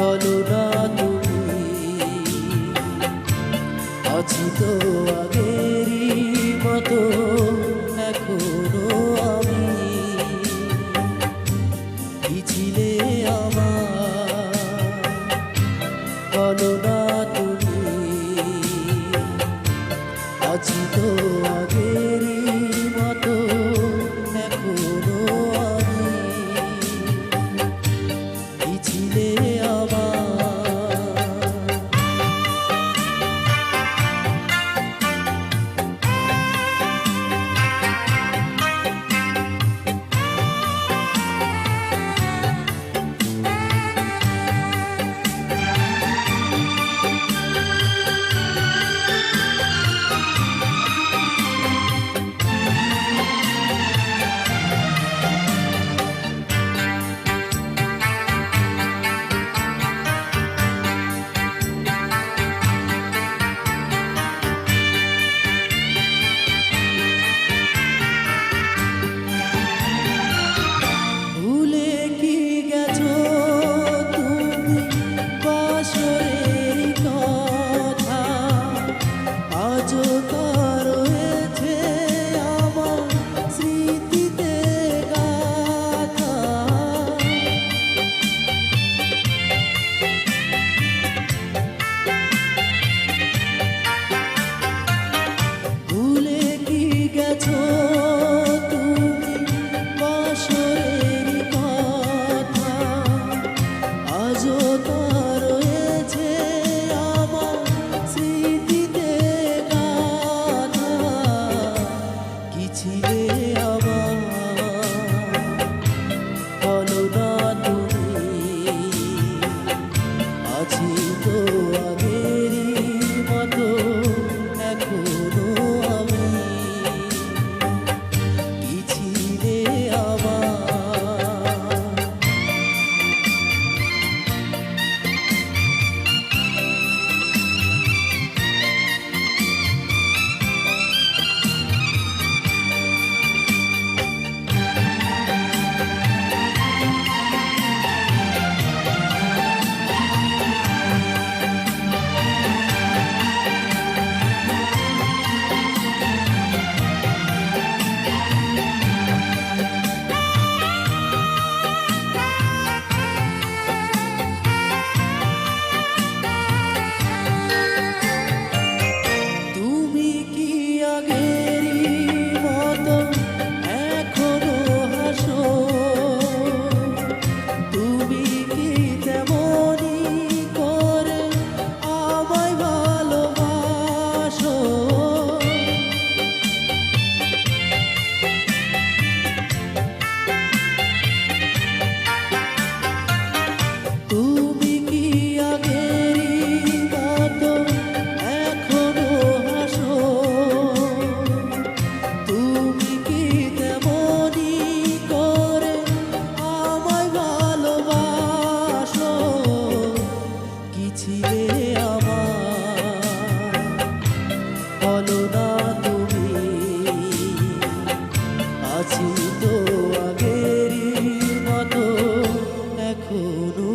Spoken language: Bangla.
হলো না তুমি। আছি তো আগেরই মতো এখনও আমি। কি ছিলে আমার হলো আছি গো বলো না তুমি। আছি তো আগের মতো এখনও